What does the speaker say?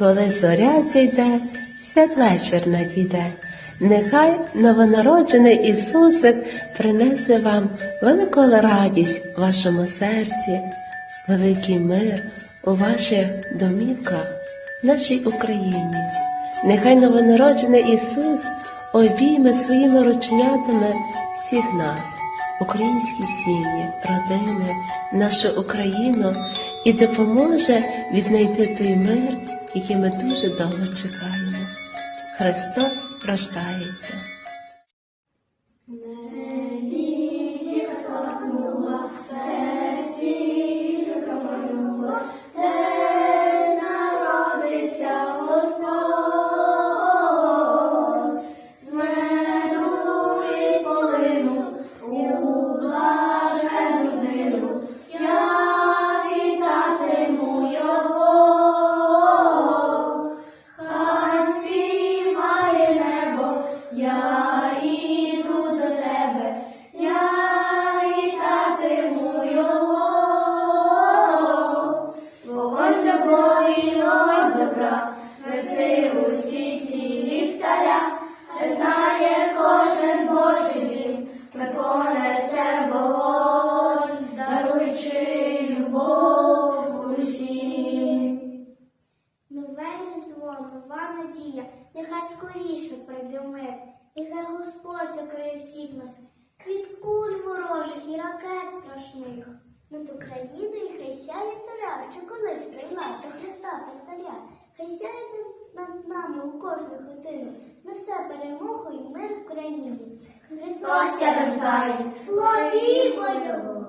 Коли зоря зійде, святвечір надійде. Нехай новонароджений Ісусик принесе вам велику радість в вашому серці, великий мир у ваших домівках, нашій Україні. Нехай новонароджений Ісус обійме своїми рученятами всіх нас, українські сім'ї, родини, нашу Україну і допоможе віднайти той мир, який ми дуже довго чекаємо. Христос рождається. народився Yeah. Нова надія, нехай скоріше прийде мир, нехай Господь закриє всіх нас від куль ворожих і ракет страшних. Над Україною хай сяє зоря, що колись прийшла до Христа Пастаря. Хай сяє над нами у кожну хатину, несе перемогу і мир в країні. Христос рождає, славімо Його!